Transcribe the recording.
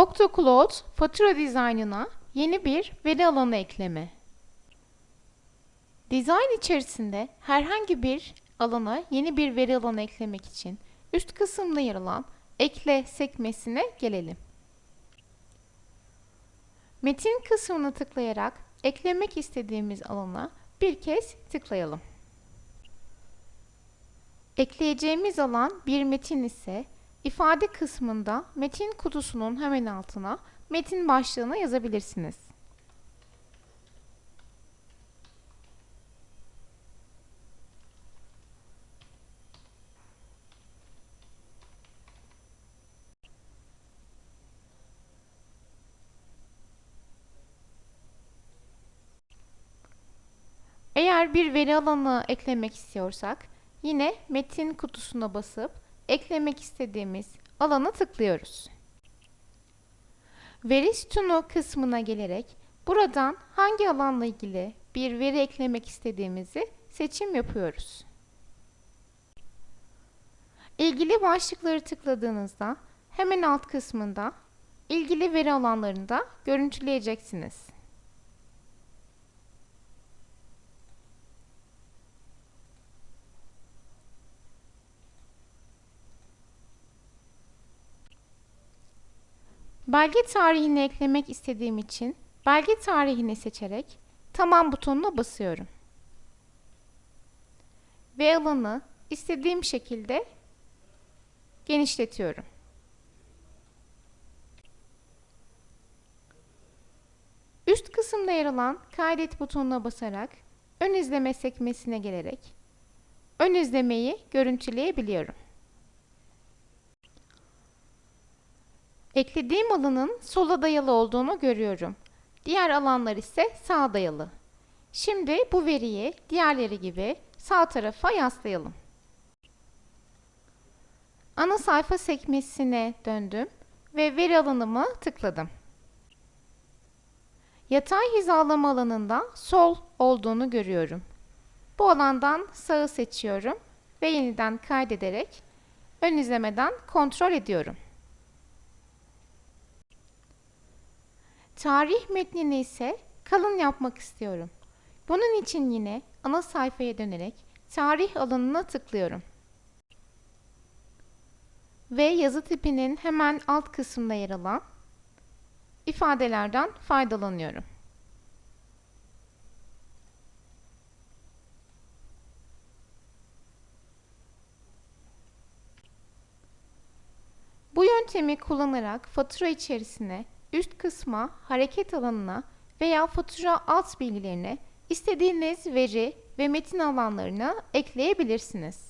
OctoCloud fatura dizaynına yeni bir veri alanı ekleme. Dizayn içerisinde herhangi bir alana yeni bir veri alanı eklemek için üst kısımda yer alan Ekle sekmesine gelelim. Metin kısmını tıklayarak eklemek istediğimiz alana bir kez tıklayalım. Ekleyeceğimiz alan bir metin ise ifade kısmında metin kutusunun hemen altına metin başlığını yazabilirsiniz. Eğer bir veri alanı eklemek istiyorsak yine metin kutusuna basıp eklemek istediğimiz alana tıklıyoruz. Veri sütunu kısmına gelerek buradan hangi alanla ilgili bir veri eklemek istediğimizi seçim yapıyoruz. İlgili başlıkları tıkladığınızda hemen alt kısmında ilgili veri alanlarını da görüntüleyeceksiniz. Belge tarihini eklemek istediğim için belge tarihini seçerek tamam butonuna basıyorum. Ve alanı istediğim şekilde genişletiyorum. Üst kısımda yer alan kaydet butonuna basarak ön izleme sekmesine gelerek ön izlemeyi görüntüleyebiliyorum. Eklediğim alanın sola dayalı olduğunu görüyorum. Diğer alanlar ise sağa dayalı. Şimdi bu veriyi diğerleri gibi sağ tarafa yaslayalım. Ana sayfa sekmesine döndüm ve veri alanımı tıkladım. Yatay hizalama alanında sol olduğunu görüyorum. Bu alandan sağı seçiyorum ve yeniden kaydederek ön izlemeden kontrol ediyorum. Tarih metnini ise kalın yapmak istiyorum. Bunun için yine ana sayfaya dönerek tarih alanına tıklıyorum. Ve yazı tipinin hemen alt kısmında yer alan ifadelerden faydalanıyorum. Bu yöntemi kullanarak fatura içerisine üst kısma, hareket alanına veya fatura alt bilgilerine istediğiniz veri ve metin alanlarını ekleyebilirsiniz.